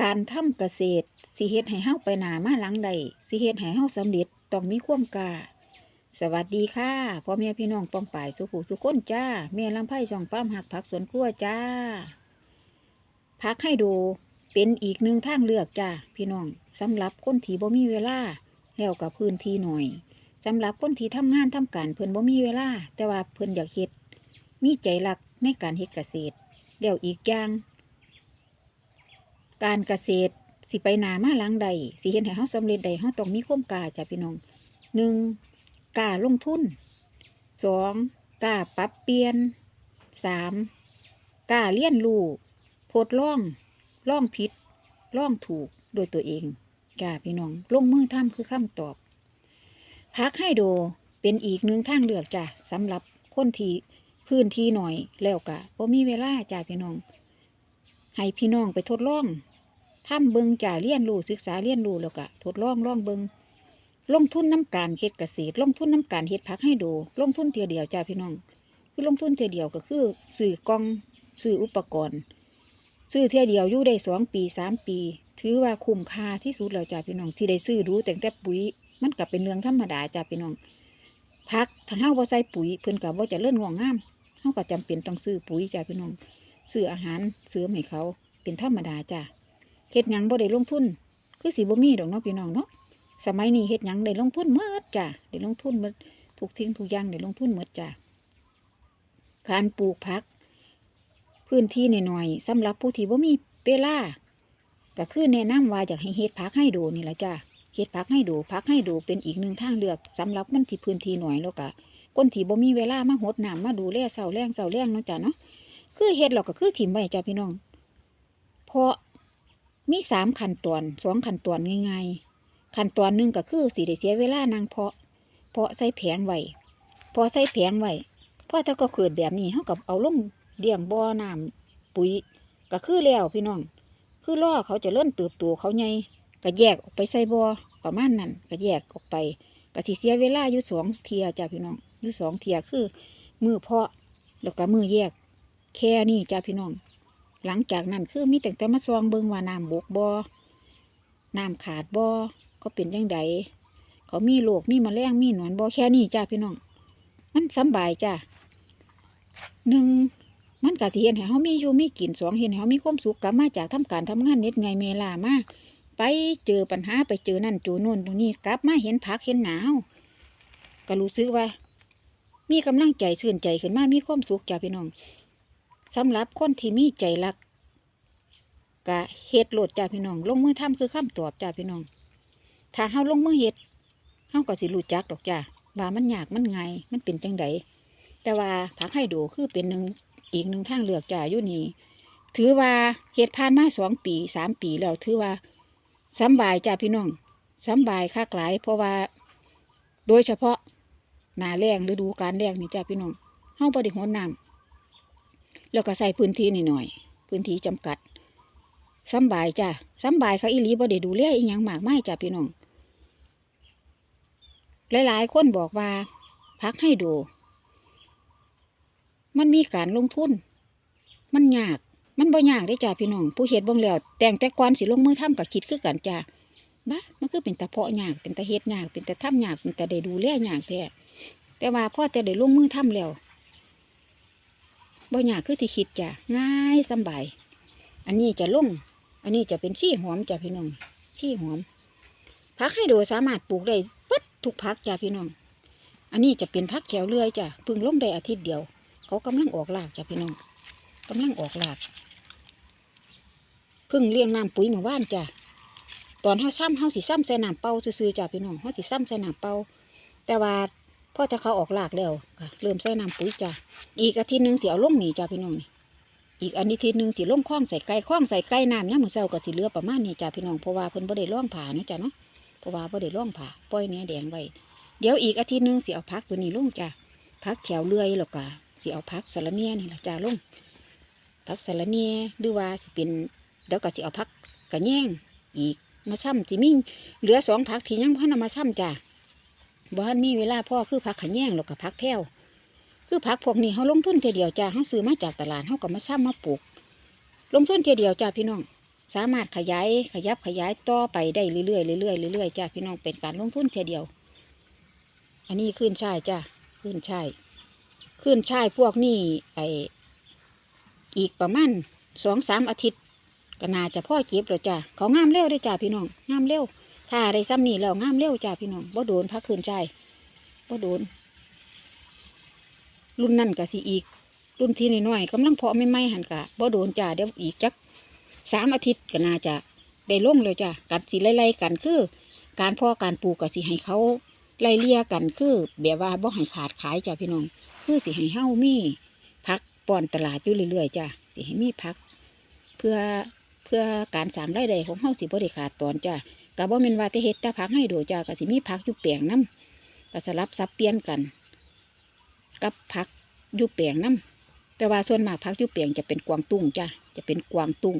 การทำเกษตรสิเฮ็ดให้เฮาไปหนามาหลังใดสิเฮ็ดให้เฮาสำเร็จต้องมีความกล้าสวัสดีค่ะพ่อแม่พี่น้องป้องป่ายสุขูสุขคนจ้าแม่ลำไผ่ช่องป้ามหักผักสวนครัวจ้าพักให้ดูเป็นอีกหนึ่งทางเลือกจ้าพี่น้องสำหรับคนที่บ่มีเวลาแล้วกับพื้นที่หน่อยสำหรับคนที่ทำงานทำการเพิ่นบ่มีเวลา แต่ว่าเพิ่นอยากเฮ็ดมีใจรักในการเฮ็ดเกษตรแล้วอีกอย่าง การเกษตรสิไปหนามาหลังใดสิเห็นให้เฮาสำเร็จใดเฮาต้องมีความกล้าจ้ะพี่น้องหนึ่งกล้าลงทุนสองกล้าปรับเปลี่ยนสามกล้าเรียนรู้ทดลองลองผิดลองถูกโดยตัวเองจ้าพี่น้อง ลงมือทำคือคำตอบพักให้โดเป็นอีกหนึ่งทางเลือกจ้ะสำหรับคนที่พื้นที่หน่อยแล้วกะบ่มีเวลาจ้าพี่น้อง ให้พี่น้องไปทดลอง ทำเบิงจ่าเรียนรู้ศึกษาเรียนรู้แล้วก็ทดลองลองเบิงลงทุนน้ำการเฮ็ดเกษตร ลงทุนน้ำการเฮ็ดผักให้ดู ลงทุนเทียเดียวจ้าพี่น้อง คือลงทุนเทียเดียวก็คือซื้อกล่องซื้ออุปกรณ์ซื้อเทียเดียวอยู่ได้สองปีสามปี ถือว่าคุ้มค่าที่สุดแล้วจ้าพี่น้องสิได้ซื้อรู้แต่งแต่ปุ๋ย มันก็เป็นเรื่องธรรมดาจ้าพี่น้องผักถ้าเฮาบ่ใส่ปุ๋ยเพิ่นก็บ่เจะเลื่อนงอกงามเฮาก็จำเป็นต้องซื้อปุ๋ยจ้าพี่น้องซื้ออาหารเสริมให้เขาเป็นธรรมดาจ้ะ เฮ็ดหยังบ่ได้ลงทุน คือสิบ่มีดอกเนาะพี่น้องเนาะสมัยนี้เฮ็ดหยังได้ลงทุนหมดจ้ะได้ลงทุนหมดทุกสิ่งทุกอย่างได้ลงทุนหมดจ้ะการปลูกผัก พื้นที่หน่อยๆสำหรับผู้ที่บ่มีเวลาก็คือแนะนำว่าอยากให้เฮ็ดผักให้ดูนี่แหละจ้ะเฮ็ดผักให้ดูผักให้ดูเป็นอีกหนึ่งทางเลือกสำหรับมันที่พื้นที่หน่อยแล้วก็คนที่บ่มีเวลามาหดน้ำมาดูแลเสาแรงเสาแรงเนาะจ้ะเนาะคือเฮ็ดเราก็คือถิ่มไว้จ้าพี่น้อง เพราะ มีสามขั้นตอนสองขั้นตอนง่ายๆขั้นตอนหนึ่งก็คือสีได้เสียเวลานางเพาะ เพาะใส่แผงไว้พอใส่แผงไว้พอถ้าก็เกิดแบบนี้เขากับเอาลงเลี้ยงบ่อน้ำปุ๋ยก็คือแล้วพี่น้อง คือล่อเขาจะเริ่มเติบโตเขาใหญ่ก็แยกออกไปใส่บ่อประมาณนั้นก็แยกออกไปก็สิเสียเวลาอยู่สองเทียจ้าพี่น้องอยู่สองเทียคือมือเพาะแล้วก็มือแยกแค่นี้จ้าพี่น้อง หลังจากนั้นคือมีแต่แต่มาซองเบิงว่าน้ำบกบอน้ำขาดบอก็เป็นยังไงเขามีโรคมีมแมลงมีหนอนบอแค่นี้จ้าพี่น้อง มันสำบายจ้าหนึ่งมันกะสิเห็นให้เขามีอยู่มีกินสองเห็นให้เขามีความสุขกลับมาจากทำการทำงานเน็ดไงเมลามาไปเจอปัญหาไปเจอนั่นจูโน่นตรงนี้กลับมาเห็นผักเห็นหนาวก็รู้สึกว่า มีกำลังใจชื่นใจขึ้นมามีความสุขจ้าพี่น้อง สำหรับคนที่มีใจรักกะเฮ็ดโหลดจ้าพี่น้อง ลงมือทำคือคำตอบจ้าพี่น้อง ถ้าเฮาลงมือเฮ็ดเฮาก็สิรู้จักดอกจ้าว่ามันยากมันไงมันเป็นจังไดแต่ว่าผักให้ดูคือเป็นหนึ่งอีกหนึ่งทางเลือกจ้าอยู่นี่ถือว่าเฮ็ดผ่านมาสองปีสามปีแล้วถือว่าสำบายจ้าพี่น้องสำบายคักหลาย เพราะว่า โดยเฉพาะหนาแรงฤดูการแรงนี่จ้าพี่น้องเฮาบ่ได้หดน้ำ แล้วก็ใส่พื้นที่นิดหน่อย พื้นที่จำกัดสบายจ้ะสบายเขาอีหลีบ่ได้ดูแลอีหยังมากไม่จ้ะพี่น้อง หลายๆคนบอกว่า พักให้ดู มันมีการลงทุน มันยาก มันบ่ยากได้จ้ะพี่น้อง ผู้เฮ็ดบ่งแล้ว แต่งแต่ก่อนสิลงมือทำกับคิดคือกันจ้ะบ้ามันคือเป็นตะเพาะยากเป็นตะเฮ็ดยากเป็นตะทำยากเป็นตะได้ดูแลยากแท้แต่ว่าพอแต่ได้ลงมือทำแล้ว บ่ยากคือที่คิดจ้ะง่ายสบาย อันนี้จะล่งอันนี้จะเป็นชี่หอมจ้ะพี่น้องชี่หอมพักให้ดูสามารถปลูกได้ปัดทุกพักจ้ะพี่น้อง อันนี้จะเป็นพักแขวเลื่อยจ้ะพิ่งล่งได้อาทิตย์เดียว เขากำลังออกรากจ้ะพี่น้องกำลังออกรากพิ่งเลี้ยงน้ำปุ๋ยเมื่อวานจ้ะตอนเฮาซ้ำเฮาสิซ้ำใส่น้ำเป่าซื่อๆจ้ะพี่น้องเฮาสิซ้ำใส่น้ำเป่าแต่ว่า พอถ้าเขาออกรากแล้วเริ่มใส่น้ำปุ๋ยจ้ะอีกอาทิตย์หนึ่งสิเอาลงหนีจ้าพี่น้องนี่อีกอันอาทิตย์หนึ่งสิลงคล้องใส่ไก่คล้องใส่ไก่น้ำเนี่ยมือเช้าก็สิเลือประมาณนี้จ้าพี่น้องเพราะว่าเพิ่นบ่ได้ล่องผ่านะจ้าเนาะเพราะว่าบ่ได้ล่องผ่าปล่อยเนื้อแดงไว้เดี๋ยวอีกอาทิตย์หนึ่งสิเอาพักตัวนี้ลงจ้าพักแขวเลื่อยแล้วก็สิเอาพักสะรเนียนี่ละจ้าล่งพักสะรเนียหรือว่าสิเป็นเดี๋ยวก็สิเอาพักกระแยงอีกมาช่ำสิมีเหลือสองพักที่ยังพ่นำมาช่ำจ้า บ่ทันมีเวลาพ่อคือพักขะแยงแล้วก็พักแพ้วคือผักพวกนี้เขาลงทุนเทียเดียวจ้าเขาซื้อมาจากตลาดเขาก็มาซ้ำมาปลูก ลงทุนเทียเดียวจ้าพี่น้อง สามารถขยายขยับขยายต่อไปได้เรื่อยๆเรื่อยๆเรื่อยๆจ้าพี่น้องเป็นการลงทุนเทียเดียว อันนี้ขึ้นช่ายจ้าขึ้นช่ายขึ้นช่ายพวกนี้ไออีกประมาณสองสามอาทิตย์ก็น่าจะพ่อเก็บแล้วจ้าเขางามเร็วได้จ้าพี่น้องงามเร็ว ถ้าได้ซ้ำนี่แล้วงามเร็วจ้าพี่น้องบ่โดนพักขึ้นช่ายบ่โดน รุ่นนั่นก็สิอีก รุ่นที่น้อยๆกำลังเพาะไม่ไหมหันกะบ่โดนจ้าเดี๋ยวอีกจักสามอาทิตย์ก็น่าจะได้ล่งเลยจ้ากัดสิไล่ๆกันคือ การเพาะการปลูกก็สิให้เขาไล่เลี่ยกันคือแบบว่าบ่ให้ขาดขายจ้าพี่น้องคือสิให้เฮ้ามีพักป้อนตลาดอยู่เรื่อยๆจ้าสิให้มีพัก เพื่อเพื่อการสร้างรายได้ของเฮ้าสิบ่ได้ขาดตอนจ้า ก็บ่แม่นว่าแต่เฮ็ดแต่พักให้โดจ้าก็สิมีพักอยู่แปลงนํก็สลับซับเปลี่ยนกัน กับพักอยู่แปลงนํแต่ว่าส่วนมากพักอยู่แปลงจะเป็นกวางตุ้งจ้าจะเป็นกวางตุ้ง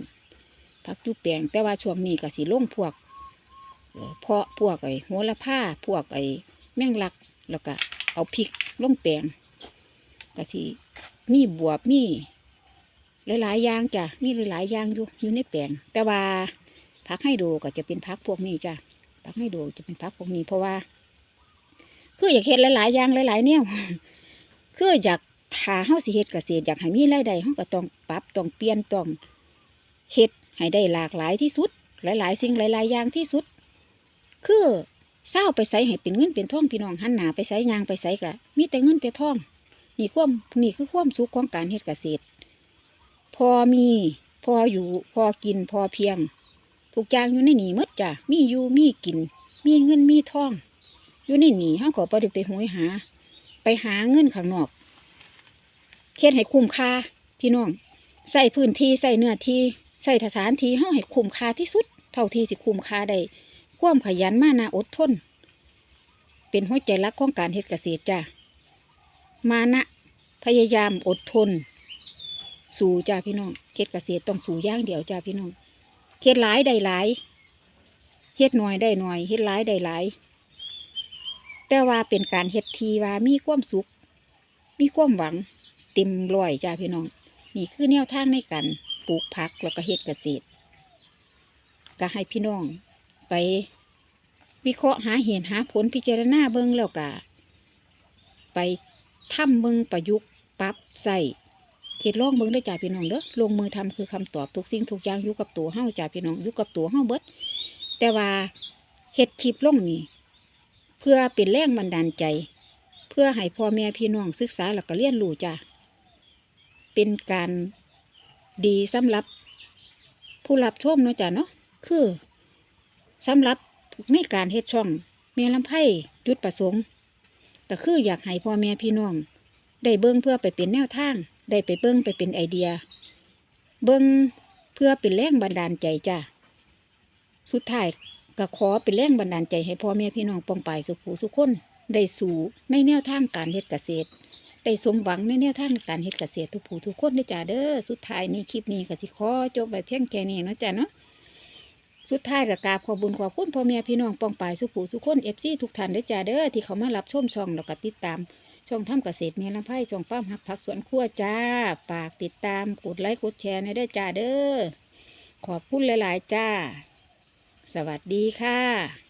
พักอยู่แปลงแต่ว่าช่วงนี้ก็สิล่งพวกเพาะพวกไอ้หัวละผ้าพวกไอ้แมงลักแล้วก็เอาพริกล่งแปลงก็สิมีบวบมีหลายๆอย่างจ้ะมีหลายๆอย่างอยู่อยู่ในแปลงแต่ว่า พักให้ดูก็จะเป็นพักพวกนี้จ้ะพักให้ดูจะเป็นพักพวกนี้เพราะว่า คืออยากเห็ดหลายๆอย่างหลายๆแนวคืออยากถ้าเฮาสิเฮ็ดเกษตรอยากให้มีรายได้เฮาก็ต้องปรับต้องเปลี่ยนต้องเฮ็ดให้ได้หลากหลายที่สุด หลายๆ สิ่งหลาย ๆ อย่างที่สุด คือเศร้าไปใส่ให้เป็นเงินเป็นทองพี่น้องหันหนาไปใส่ยางไปใส่กะมีแต่เงินแต่ทองนี่ความนี่คือความสุขของการเฮ็ดเกษตร พอมีพออยู่พอกินพอเพียง ทุกอย่างอยู่ในนี่หมดจ้ะมีอยู่มีกิน มีเงินมีทอง อยู่ในนี่เฮาก็บ่ได้ไปหวยหา ไปหาเงินข้างนอกเฮ็ดให้คุ้มค่าพี่น้องใส่พื้นที่ใส่เนื้อที่ใส่สถานที่เฮาให้คุ้มค่าที่สุด เท่าที่สิคุ้มค่าได้ความขยันมานะอดทน เป็นหัวใจหลักของการเฮ็ดเกษตรจ้ามานะพยายามอดทน สู่จ้าพี่น้องเฮ็ดเกษตรต้องสู่ย่างเดียวจ้าพี่น้อง เฮ็ดหลายได้หลายเฮ็ดหน่อยได้หน่อยเฮ็ดหลายได้หลายแต่ว่าเป็นการเฮ็ดทีว่ามีความสุข มีความหวังเต็มร้อยจ้าพี่น้อง นี่คือแนวทางในการปลูกผักแล้วก็เฮ็ดเกษตร ก็ให้พี่น้อง ไปวิเคราะห์หาเหตุหาผลพิจารณาเบิ่งแล้วก็ไปทำเบิ่งประยุกต์ปรับใส่ เขตล่องเบิ่งได้จ่าพี่น้องเด้อลงมือทำคือคำตอบทุกสิ่งทุกอย่างอยู่กับตัวเฮาจ่าพี่น้องอยู่กับตัวเฮาเบิดแต่ว่าเฮ็ดคลิปลงนี่เพื่อเป็นแรงบันดาลใจ เพื่อให้พ่อแม่พี่น้องศึกษาแล้วก็เรียนรู้จ้าเป็นการดีสำหรับ ผู้รับชมเนาะจ้าเนาะคือสำหรับในการเฮ็ดช่องแม่ลำไพ่จุดประสงค์ก็คืออยากให้พ่อแม่พี่น้อง ได้เบิ้งเพื่อไปเป็นแนวทาง ได้ไปเบิ้งไปเป็นไอเดีย เบิ้งเพื่อเป็นแรงบันดาลใจจ้าสุดท้ายก็ขอเป็นแรงบันดาลใจให้พ่อแม่พี่น้องปองปายสุขูสุขคนได้สู่ในแนวทางการเฮ็ดเกษตร ได้สมหวังในแนวทางการเฮ็ดเกษตรทุกผู้ทุกคนได้จ้าเด้อสุดท้ายนี้คลิปนี้ก็สิขอจบไปเพียงแค่นี้นะจ้าเนาะสุดท้ายกับกาบขอบุญขอบคุณพ่อแม่พี่น้องปองปายสุขูสุขคนเอฟซีทุกท่านเด้จ้าเด้อที่เขามารับชมช่องแล้วก็ติดตาม ช่องถ้ำเกษตรเมีลำไพ่ช่องป้ามหักผักสวนครัวจ้าฝากติดตามกดไลค์กดแชร์ในได้จ้าเด้อขอบคุณหลาย ๆ จ้า สวัสดีค่ะ